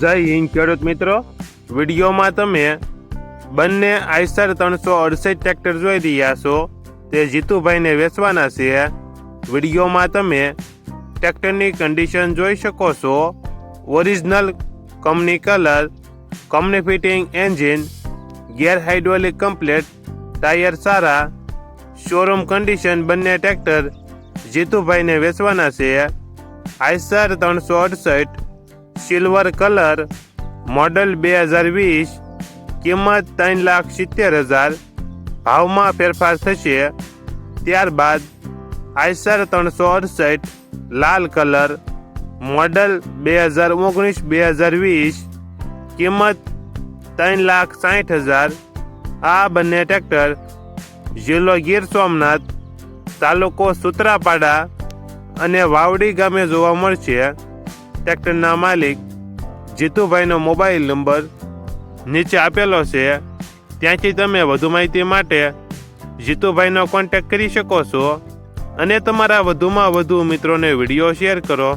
જય હિન્દ ખેડૂત મિત્રો. વિડીયોમાં તમે બંને આઈસર ત્રણસો અડસઠ ટ્રેક્ટર જોઈ રહ્યા છો. તે જીતુભાઈને વેચવાના છે. વિડીયોમાં તમે ટ્રેક્ટરની કન્ડિશન જોઈ શકો છો. Original company colour company fitting engine gear hydraulic complete tyre સારા. શોરૂમ કન્ડિશન બંને ટ્રેક્ટર જીતુભાઈને વેચવાના છે. આઈસર ત્રણસો અડસઠ સિલ્વર કલર મોડલ બે હજાર વીસ, કિંમત ત્રણ લાખ સિત્તેર હજાર. ભાવમાં ફેરફાર થશે. ત્યારબાદ આઈસર ત્રણસો અડસઠ, લાલ કલર, મોડલ બે હજાર ઓગણીસ, બે હજાર વીસ, કિંમત ત્રણ લાખ સાઠ હજાર. આ બંને ટ્રેક્ટર જિલ્લો ગીર સોમનાથ, તાલુકો સુત્રાપાડા અને વાવડી ગામે જોવા મળશે. ટ્રેક્ટરના માલિક જીતુભાઈનો મોબાઈલ નંબર નીચે આપેલો છે. ત્યાંથી તમે વધુ માહિતી માટે જીતુભાઈનો કોન્ટેક્ટ કરી શકો છો અને તમારા વધુમાં વધુ મિત્રોને વીડિયો શેર કરો.